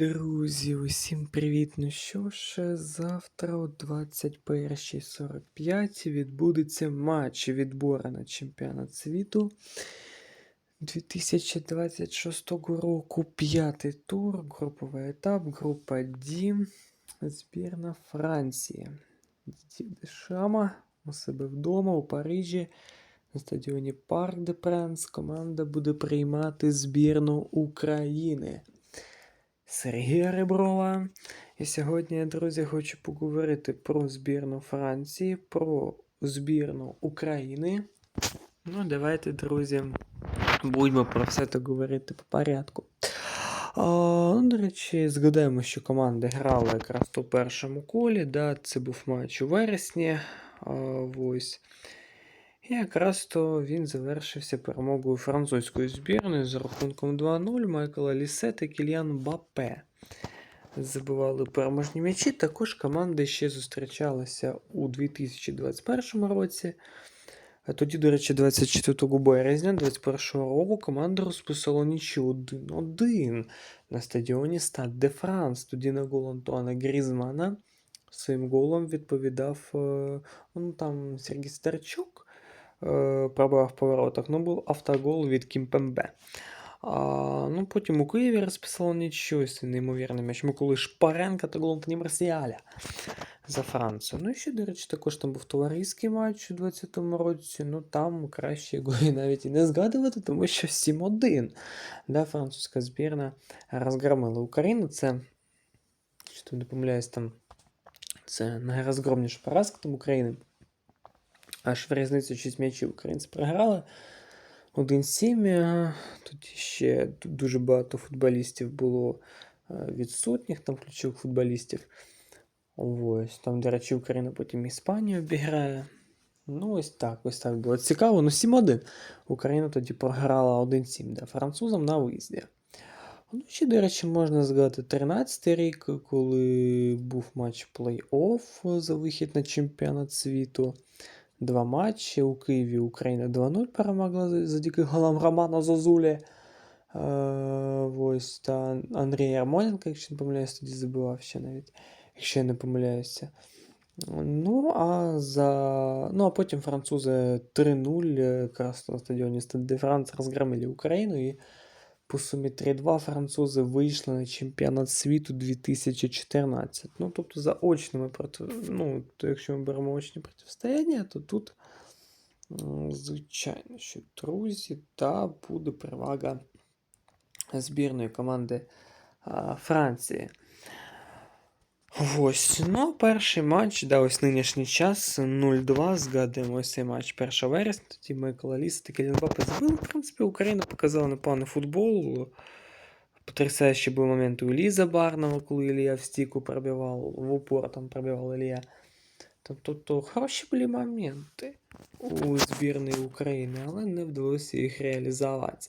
Друзі, усім привіт! Ну що ж, завтра о 21.45 відбудеться матч відбору на чемпіонат світу 2026 року. П'ятий тур, груповий етап, група D, збірна Франції. Дешама у себе вдома у Парижі на стадіоні Парк де Пренс команда буде приймати збірну України. Сергія Реброва. І сьогодні, я, друзі, хочу поговорити про збірну Франції, про збірну України. Ну, давайте, друзі, будемо про все це говорити по порядку. Ну, до речі, згадаємо, що команди грали якраз у першому колі. Да, Це був матч у вересні. А, ось. І якраз то він завершився перемогою французької збірної з рахунком 2-0 Майкла Лісе та Кільян Бапе. Забивали переможні м'ячі. Також команди ще зустрічалися у 2021 році. А тоді, до речі, 24 березня 2021 року команда розписала нічого 1-1 на стадіоні Стад де Франс. Тоді на гол Антуана Грізмана своїм голом відповідав е, ну, там Сергій Старчук пробивав в поворотах, ну був автогол від Кімпембе. А, ну, Потім у Києві розписало нічого неймовірний м'яч. Миколи Шпаренка та гол Марсіаля за Францію. Ну і ще, до речі, також там був товариський матч у 20-му році. Ну там краще його навіть і не згадувати, тому що 7-1. Да, Французька збірна розгромила Україну. Це, що не помиляюсь, там це найрозгромніша поразка там України. Аж в різницю 6 м'ячів українці програли. 1-7. Тоді ще дуже багато футболістів було відсутніх, там ключових футболістів. Ось, Там, до речі, Україна потім Іспанію обіграє. Ну, ось так, ось так було цікаво. Ну, 7-1. Україна тоді програла 1-7 да, французам на виїзді. Ну, ще, до речі, можна згадати 13-й рік, коли був матч плей-офф за вихід на чемпіонат світу. Два матчі у Києві Україна 2-0 перемогла завдяки голам Романа Зозулі. Е, ось та Андрій Ярмоленко, якщо не помиляюсь, тоді забивав ще навіть, якщо я не помиляюся. Ну, а за... ну, а потім французи 3-0 якраз на стадіоні Стад де Франц розгромили Україну і по сумі 3-2 французи вийшли на чемпіонат світу 2014. Ну, тобто, за очними проти... ну, то якщо ми беремо очні протистояння, то тут, звичайно, що друзі, та буде перевага збірної команди а, Франції. Ось, ну, перший матч, да, ось нинішній час 0-2. Згадуємо цей матч 1 вересня. Тоді Майкл Аліс та Кілін Бапе забили. В принципі, Україна показала непоганий футбол. Потрясаючі були моменти у Ліза Барнова, коли Ілія в стіку пробивав, в упор там пробивав Ілія. Тобто то хороші були моменти у збірної України, але не вдалося їх реалізувати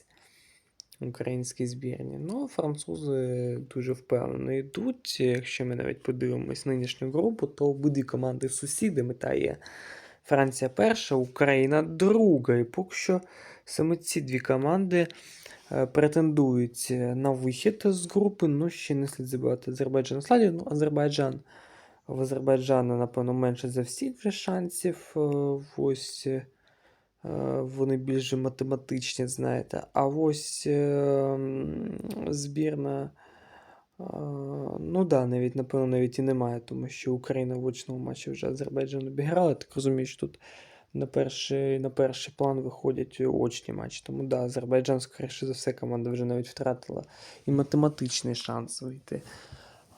українській збірні. Ну, французи дуже впевнено йдуть. Якщо ми навіть подивимось нинішню групу, то обидві команди сусіди мета є Франція перша, Україна друга. І поки що саме ці дві команди е, претендують на вихід з групи, ну ще не слід забувати Азербайджан Сладі. Ну, Азербайджан. В Азербайджана, напевно, менше за всіх вже шансів. Е, ось вони більш математичні, знаєте. А ось е, збірна. Е, ну да, навіть, напевно, навіть і немає, тому що Україна в очному матчі вже Азербайджан обіграла. Так розумію, що тут на перший на перший план виходять очні матчі. Тому да, Азербайджан, скоріше за все, команда вже навіть втратила і математичний шанс вийти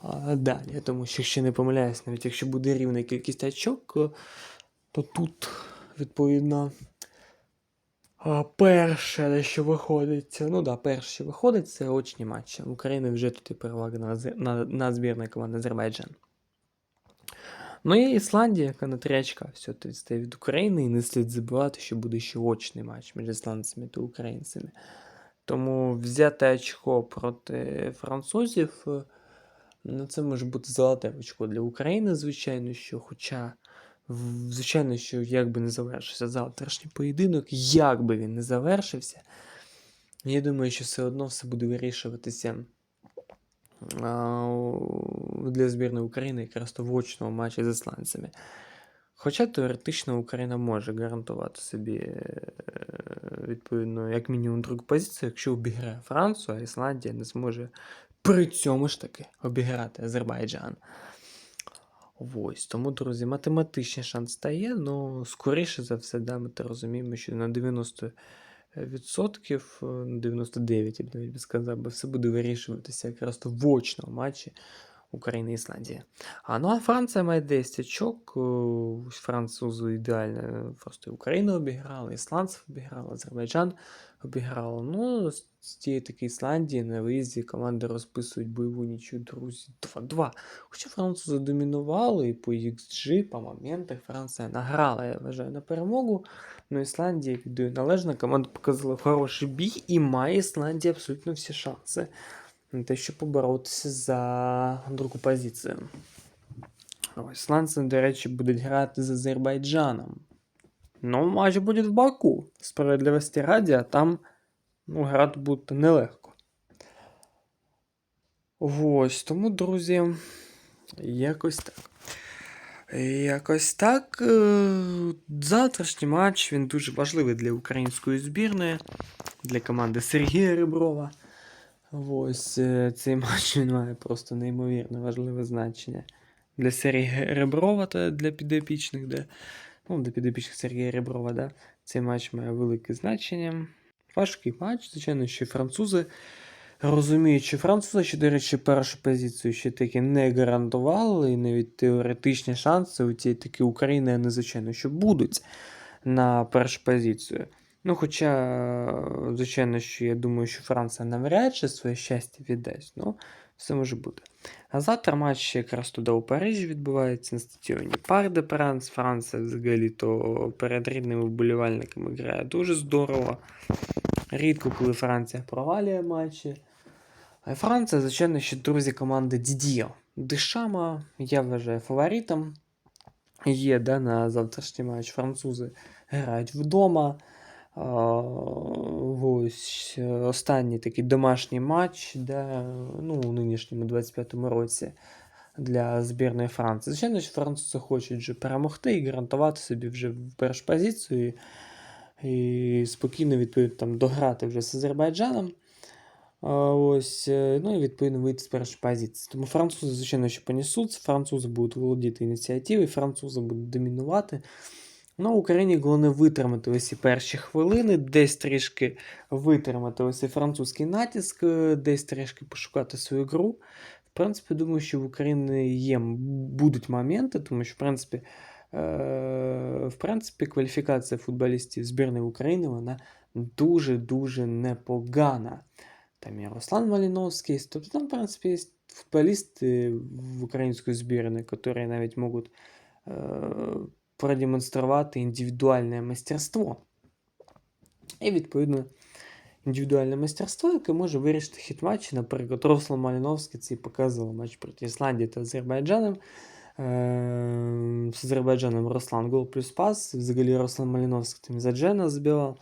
а, далі. Тому що, якщо не помиляюсь, навіть якщо буде рівна кількість очок, то тут, відповідно. Перше, що виходить, ну да, перше, що виходить, це очні матчі. В вже тут перевага на, на, на збірна команда Азербайджан. Ну і Ісландія, яка на трячка все відстає від України, і не слід забувати, що буде ще очний матч між ісландцями та українцями. Тому взяти очко проти французів, ну це може бути золоте очко для України, звичайно, що, хоча. Звичайно, що як би не завершився завтрашній поєдинок, як би він не завершився, я думаю, що все одно все буде вирішуватися для збірної України якраз то в очному матчі з ісландцями. Хоча теоретично Україна може гарантувати собі е, відповідно, як мінімум другу позицію, якщо обіграє Францію, а Ісландія не зможе при цьому ж таки обіграти Азербайджан. Ось, тому, друзі, математичний шанс стає, але скоріше за все, да, ми розуміємо, що на 90 відсотків, е, на 99, я б навіть сказав, все буде вирішуватися якраз в очному матчі України і Ісландії. А ну а Франція має 10 очок. е, Французи ідеально е, просто Україну обіграли, ісландців обіграли, Азербайджан обіграли. Ну, з тієї таки Ісландії на виїзді команди розписують бойову нічю, друзі. 2-2. Хоча французи домінували і по XG, по моментах Франція награла, я вважаю, на перемогу. Ну, Ісландія віддаю належно, команда показала хороший бій, і має Ісландія абсолютно всі шанси на те, щоб поборотися за другу позицію. Ісландці, до речі, будуть грати з Азербайджаном. Ну, матч буде в Баку. Справедливості раді, а там ну, грати буде нелегко. Ось, тому, друзі, якось так. Якось так. Е, Завтрашній матч він дуже важливий для української збірної, для команди Сергія Реброва. Ось е, цей матч він має просто неймовірно важливе значення для Сергія Реброва та для підопічних, де, ну, для підопічних Сергія Реброва, да, цей матч має велике значення. Важкий матч, звичайно, що французи розуміють, що французи, що, до речі, першу позицію ще таки не гарантували, і навіть теоретичні шанси у тієї таки України, звичайно, що будуть на першу позицію. Ну, хоча, звичайно, що я думаю, що Франція навряд чи своє щастя віддасть. Ну, все може бути. А завтра матч якраз туди у Парижі відбувається на стадіоні Пар де Пранс. Франція взагалі то перед рідними вболівальниками грає дуже здорово. Рідко, коли Франція провалює матчі. А Франція, звичайно, ще друзі команди Дідіо. Дешама, я вважаю фаворитом. Є да, на завтрашній матч французи грають вдома. Ось останній такий домашній матч, да, ну, у нинішньому 25-му році для збірної Франції. Звичайно, що французи хочуть вже перемогти і гарантувати собі вже в першу позицію і, спокійно відповідно там дограти вже з Азербайджаном. Ось, е, ну і відповідно вийти з першої позиції. Тому французи, звичайно, що понесуться, французи будуть володіти ініціативою, французи будуть домінувати. Ну, Україні головне витримати ці перші хвилини, десь трішки витримати цей французький натиск, е, десь трішки пошукати свою гру. В принципі, думаю, що в Україні є, будуть моменти, тому що, в принципі, е, в принципі, кваліфікація футболістів збірної України вона дуже-дуже непогана. Там є Руслан Маліновський, тобто там, в принципі, є футболісти в української збірної, які навіть можуть е, продемонструвати індивідуальне майстерство. І, відповідно, індивідуальне майстерство, яке може вирішити хід матчі. Наприклад, Руслан Маліновський це і показував матч проти Ісландії та Азербайджаном. Е, З Азербайджаном Руслан гол плюс пас. Взагалі Руслан Маліновський там за Джена збивав.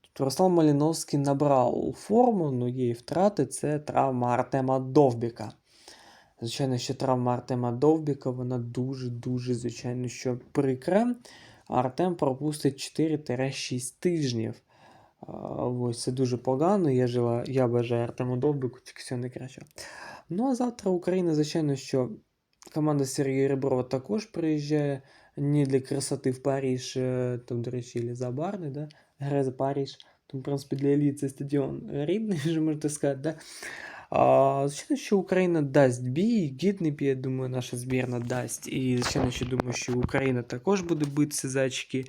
Тобто Руслан Маліновський набрав форму, але є і втрати. Це травма Артема Довбіка. Звичайно, що травма Артема Довбіка, вона дуже-дуже, звичайно, що прикра. Артем пропустить 4-6 тижнів. Ось це дуже погано. Я, жила, я бажаю Артему Довбіку тільки всього найкращого. Ну а завтра Україна, звичайно, що команда Сергія Реброва також приїжджає не для красоти в Париж, е, там, до речі, Ілля Забарний, да? грає за Париж. Тому, в принципі, для Іллі це стадіон рідний, можна сказати. Да? А, звичайно, що Україна дасть бій, гідний бій, я думаю, наша збірна дасть. І, звичайно, що думаю, що Україна також буде битися за очки.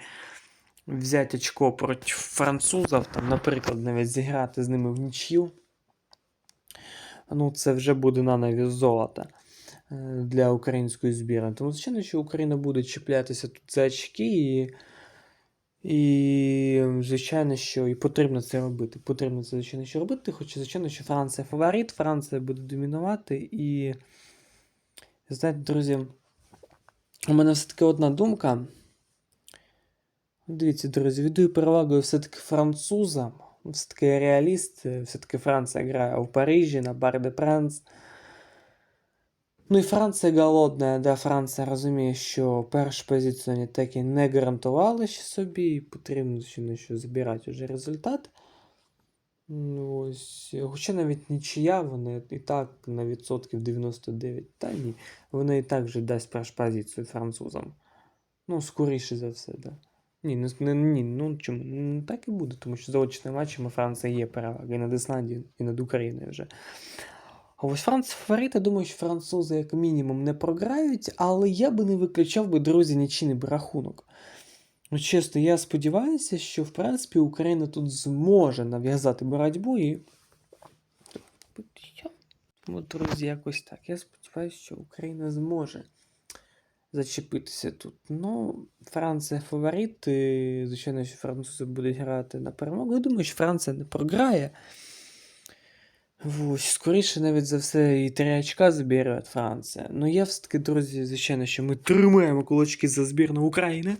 Взяти очко проти французів, там, наприклад, навіть зіграти з ними в нічю. Ну, це вже буде на навіс золота е, для української збірної. Тому, звичайно, що Україна буде чіплятися тут за очки і. І, звичайно, що і потрібно це робити. Потрібно це, звичайно, що робити, хоча, звичайно, що Франція фаворит, Франція буде домінувати. І, знаєте, друзі, у мене все-таки одна думка. Дивіться, друзі, віддаю перевагу все-таки французам. Все-таки реаліст, все-таки Франція грає у Парижі на Бар де Пранс. Ну і Франція голодна, да, Франція розуміє, що першу позицію вони так і не гарантували ще собі, і потрібно ще забирати вже результат. Ну, ось, хоча навіть нічия, вони і так на відсотків 99, та ні, вони і так вже дасть першу позицію французам. Ну, скоріше за все, да. Ні, не, не, ні, ну чому? Ну, так і буде, тому що за очними матчами Франція є перевага і над Ісландією, і над Україною вже. Ось Франція фаворита, думаю, що французи як мінімум не програють, але я би не виключав би, друзі, нічийний рахунок. Ну, чесно, я сподіваюся, що в принципі Україна тут зможе нав'язати боротьбу і. Тому, друзі, якось так. Я сподіваюся, що Україна зможе зачепитися тут. Ну, Франція фаворит. І, звичайно, що французи будуть грати на перемогу. Я думаю, що Франція не програє. Ось, скоріше, навіть за все, і три очка забере Франція. Ну, я все-таки, друзі, звичайно, що ми тримаємо кулачки за збірну України.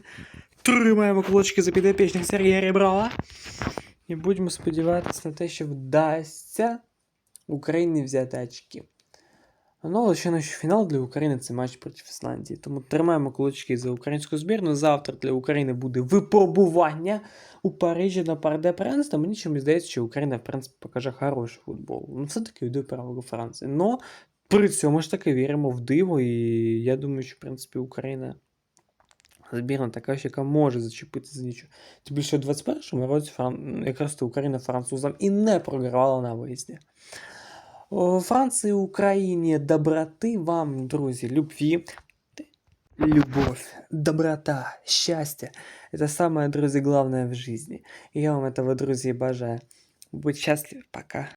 Тримаємо кулачки за підопічних Сергія Реброва. І будемо сподіватися на те, що вдасться Україні взяти очки. Ну, ще фінал для України це матч проти Ісландії. Тому тримаємо кулачки за українську збірну. Завтра для України буде випробування у Парижі на Парде Пренс. Мені чомусь здається, що Україна, в принципі, покаже хороший футбол. Ну, все-таки йде перевагу Франції. Но при цьому ж таки віримо в диво, і я думаю, що, в принципі, Україна збірна така, що яка може зачепити за нічого. Тим більше у 21-му році Фран... якраз Україна французам і не програвала на виїзді. О, Франции, Украине доброты вам, друзья, любви, любовь, доброта, счастье. Это самое, друзья, главное в жизни. Я вам этого, друзья, обожаю. Будь счастлив, пока.